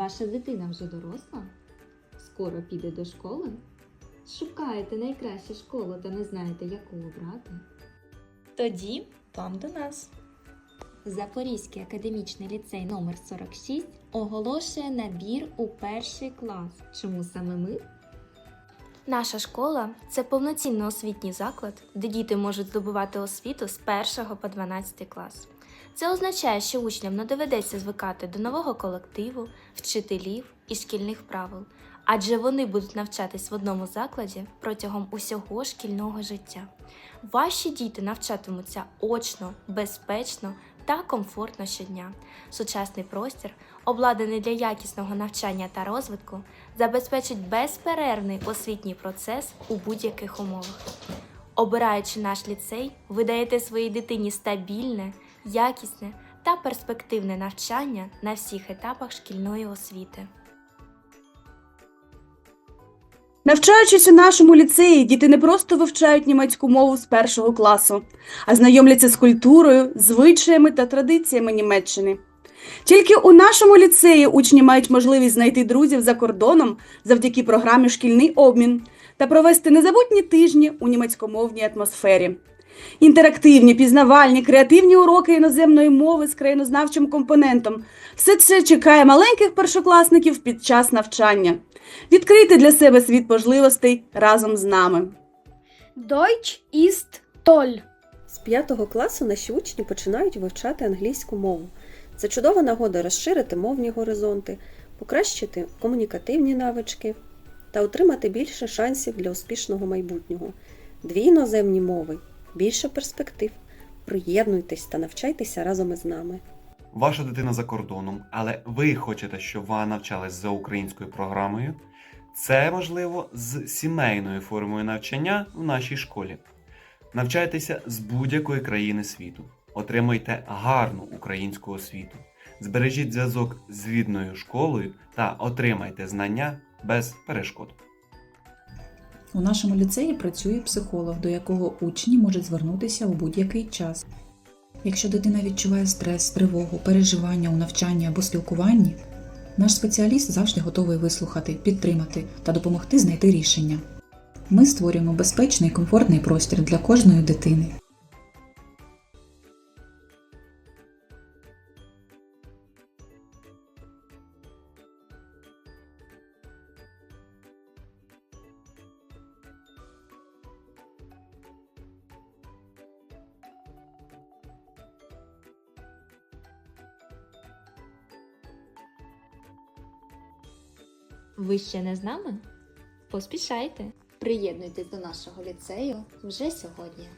Ваша дитина вже доросла? Скоро піде до школи? Шукаєте найкращу школу та не знаєте, яку обрати? Тоді вам до нас. Запорізький академічний ліцей номер 46 оголошує набір у перший клас. Чому саме ми? Наша школа це повноцінний освітній заклад, де діти можуть здобувати освіту з 1 по 12 клас. Це означає, що учням не доведеться звикати до нового колективу, вчителів і шкільних правил, адже вони будуть навчатись в одному закладі протягом усього шкільного життя. Ваші діти навчатимуться очно, безпечно та комфортно щодня. Сучасний простір, обладнаний для якісного навчання та розвитку, забезпечить безперервний освітній процес у будь-яких умовах. Обираючи наш ліцей, ви даєте своїй дитині стабільне, якісне та перспективне навчання на всіх етапах шкільної освіти. Навчаючись у нашому ліцеї, діти не просто вивчають німецьку мову з першого класу, а знайомляться з культурою, звичаями та традиціями Німеччини. Тільки у нашому ліцеї учні мають можливість знайти друзів за кордоном завдяки програмі Шкільний обмін та провести незабутні тижні у німецькомовній атмосфері. Інтерактивні, пізнавальні, креативні уроки іноземної мови з країнознавчим компонентом все це чекає маленьких першокласників під час навчання. Відкрийте для себе світ можливостей разом з нами. Deutsch ist toll. З п'ятого класу наші учні починають вивчати англійську мову. Це чудова нагода розширити мовні горизонти, покращити комунікативні навички та отримати більше шансів для успішного майбутнього. Дві іноземні мови, більше перспектив. Приєднуйтесь та навчайтеся разом із нами. Ваша дитина за кордоном, але ви хочете, щоб вона навчалась за українською програмою. Це можливо з сімейною формою навчання в нашій школі. Навчайтеся з будь-якої країни світу. Отримайте гарну українську освіту. Збережіть зв'язок з рідною школою та отримайте знання без перешкод. У нашому ліцеї працює психолог, до якого учні можуть звернутися у будь-який час. Якщо дитина відчуває стрес, тривогу, переживання у навчанні або спілкуванні, наш спеціаліст завжди готовий вислухати, підтримати та допомогти знайти рішення. Ми створюємо безпечний і комфортний простір для кожної дитини. Ви ще не з нами? Поспішайте! Приєднуйтесь до нашого ліцею вже сьогодні.